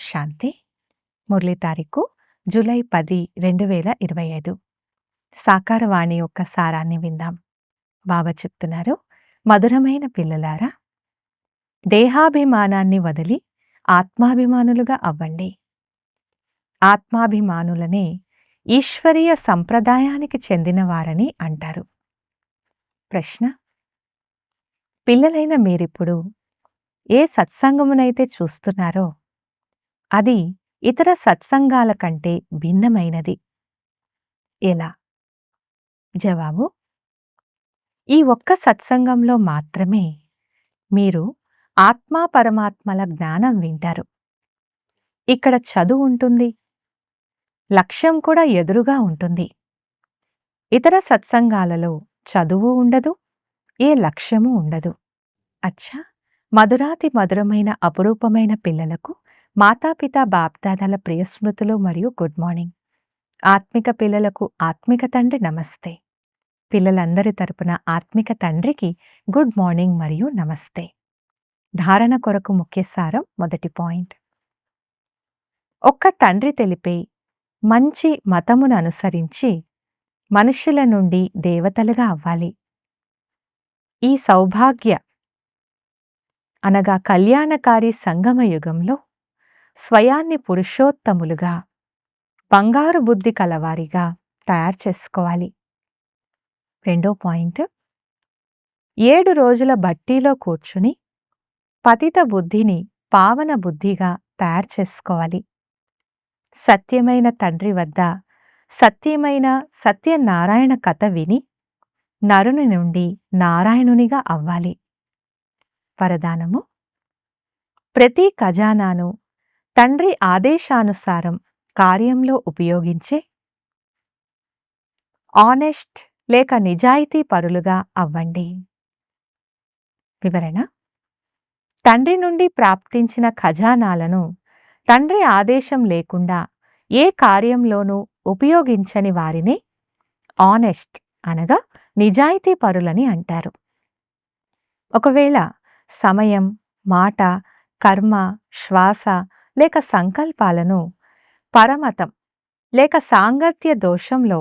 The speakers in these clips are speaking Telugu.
శాంతి. మురళి తారీఖు జూలై పది రెండు వేల ఇరవై ఐదు. సాకారవాణి యొక్క సారాన్ని విందాం. బాబా చెప్తున్నారు మధురమైన పిల్లలారా దేహాభిమానాన్ని వదిలి ఆత్మాభిమానులుగా అవ్వండి. ఆత్మాభిమానులనే ఈశ్వరీయ సంప్రదాయానికి చెందినవారని అంటారు. ప్రశ్న పిల్లలైన మీరిప్పుడు ఏ సత్సంగమునైతే చూస్తున్నారో అది ఇతర సత్సంగాల కంటే భిన్నమైనది. ఎలా? జవాబు ఈ ఒక్క సత్సంగంలో మాత్రమే మీరు ఆత్మా పరమాత్మల జ్ఞానం వింటారు. ఇక్కడ చదువు ఉంటుంది లక్ష్యం కూడా ఎదురుగా ఉంటుంది. ఇతర సత్సంగాలలో చదువు ఉండదు ఏ లక్ష్యము ఉండదు. అచ్చా! మధురాతి మధురమైన అపురూపమైన పిల్లలకు మాతాపిత బాప్దాదాల ప్రియస్మృతులు మరియు గుడ్ మార్నింగ్. ఆత్మిక పిల్లలకు ఆత్మిక తండ్రి నమస్తే. పిల్లలందరి తరపున ఆత్మిక తండ్రికి గుడ్ మార్నింగ్ మరియు నమస్తే. ధారణ కొరకు ముఖ్య సారం మొదటి పాయింట్. ఒక్క తండ్రి తెలిపే మంచి మతమును అనుసరించి మనుష్యుల నుండి దేవతలుగా అవ్వాలి. ఈ సౌభాగ్య అనగా కళ్యాణకారి సంగమ యుగంలో స్వయాన్ని పురుషోత్తములుగా బంగారు బుద్ధి కలవారిగా తయారు చేసుకోవాలి. రెండో పాయింట్. ఏడు రోజుల బట్టీలో కూర్చుని పతిత బుద్ధిని పావన బుద్ధిగా తయారు చేసుకోవాలి. సత్యమైన తండ్రి వద్ద సత్యమైన సత్యనారాయణ కథ విని నరుని నుండి నారాయణునిగా అవ్వాలి. వరదానము. ప్రతి ఖజానాను తండ్రి ఆదేశానుసారం కార్యంలో ఉపయోగించే ఆనెస్ట్ లేక నిజాయితీ పరులుగా అవ్వండి. వివరణ. తండ్రి నుండి ప్రాప్తించిన ఖజానాలను తండ్రి ఆదేశం లేకుండా ఏ కార్యంలోనూ ఉపయోగించని వారిని ఆనెస్ట్ అనగా నిజాయితీ పరులని అంటారు. ఒకవేళ సమయం మాట కర్మ శ్వాస లేక సంకల్పాలను పరమతం లేక సాంగత్య దోషంలో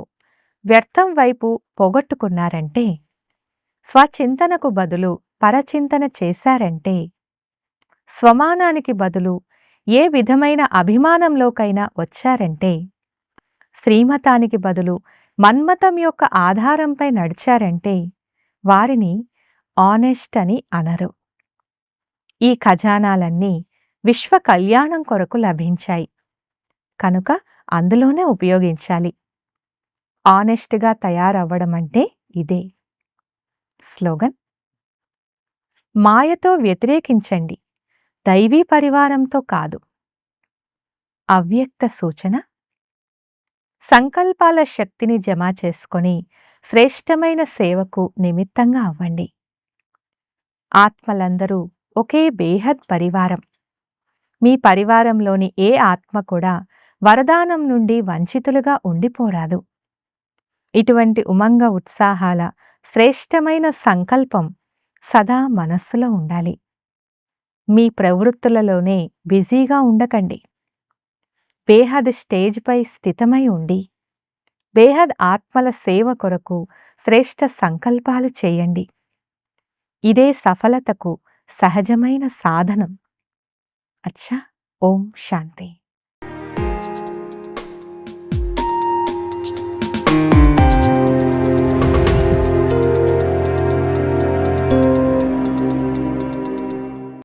వ్యర్థం వైపు పోగొట్టుకున్నారంటే స్వచింతనకు బదులు పరచింతన చేశారంటే స్వమానానికి బదులు ఏ విధమైన అభిమానంలోకైనా వచ్చారంటే శ్రీమతానికి బదులు మన్మతం యొక్క ఆధారంపై నడిచారంటే వారిని ఆనెస్ట్ అని అనరు. ఈ ఖజానాలన్నీ విశ్వ కళ్యాణం కొరకు లభించాయి. కనుక అందులోనే ఉపయోగించాలి. ఆనెస్ట్గా తయారవ్వడం అంటే ఇదే. స్లోగన్. మాయతో వ్యతిరేకించండి. దైవీ పరివారంతో కాదు. అవ్యక్త సూచన. సంకల్పాల శక్తిని జమ చేసుకొని శ్రేష్టమైన సేవకు నిమిత్తంగా అవ్వండి. ఆత్మలందరూ ఒకే బేహద్ పరివారం. మీ పరివారంలోని ఏ ఆత్మ కూడా వరదానం నుండి వంచితులుగా ఉండిపోరాదు. ఇటువంటి ఉమంగ ఉత్సాహాల శ్రేష్టమైన సంకల్పం సదా మనస్సులో ఉండాలి. మీ ప్రవృత్తులలోనే బిజీగా ఉండకండి. బేహద్ స్టేజ్పై స్థితమై ఉండి బేహద్ ఆత్మల సేవ కొరకు శ్రేష్ట సంకల్పాలు చేయండి. ఇదే సఫలతకు సహజమైన సాధనం. అచ్చా ఓం శాంతి